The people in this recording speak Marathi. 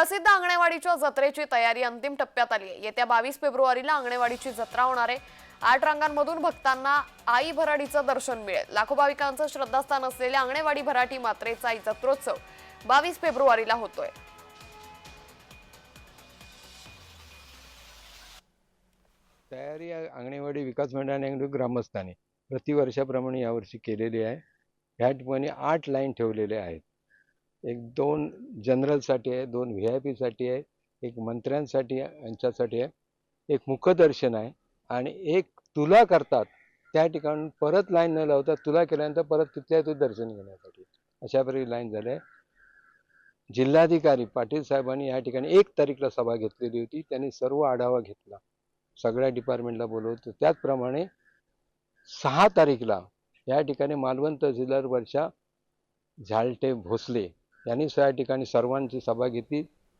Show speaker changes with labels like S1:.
S1: प्रसिद्ध आंगणेवाडीच्या जत्रेची तयारी अंतिम टप्प्यात आली आहे. येत्या बावीस फेब्रुवारीला आंगणेवाडीची जत्रा होणार आहे. आठ रांगांमधून भक्तांना आई भराडीचं दर्शन मिळेल. लाखो भाविकांचं श्रद्धास्थान असलेल्या आंगणेवाडी भराटी मात्रेचा जत्रोत्सव बावीस फेब्रुवारीला होतोय.
S2: तयारी आंगणेवाडी विकास मंडळाने आणि ग्रामस्थांनी. प्रतिवर्षाप्रमाणे यावर्षी केलेली आहे. ह्या ठिकाणी आठ लाईन ठेवलेले आहेत. एक दोन जनरलसाठी आहे दोन व्ही आय पीसाठी आहे एक मंत्र्यांसाठी आहे, यांच्यासाठी आहे. एक मुखदर्शन आहे आणि एक तुला करतात. त्या ठिकाणून परत लाईन न लावता तुला केल्यानंतर परत तिथल्या तू दर्शन घेण्यासाठी. अशा प्रकारे लाईन झाले आहे. जिल्हाधिकारी पाटील साहेबांनी या ठिकाणी एक तारीखला सभा घेतलेली होती. त्यांनी सर्व आढावा घेतला. सगळ्या डिपार्टमेंटला बोलवतो त्याचप्रमाणे सहा तारीखला या ठिकाणी मालवण तहसीलदार वर्षा झालटे भोसले यांनी या ठिकाणी सर्वांची सभा घेतली.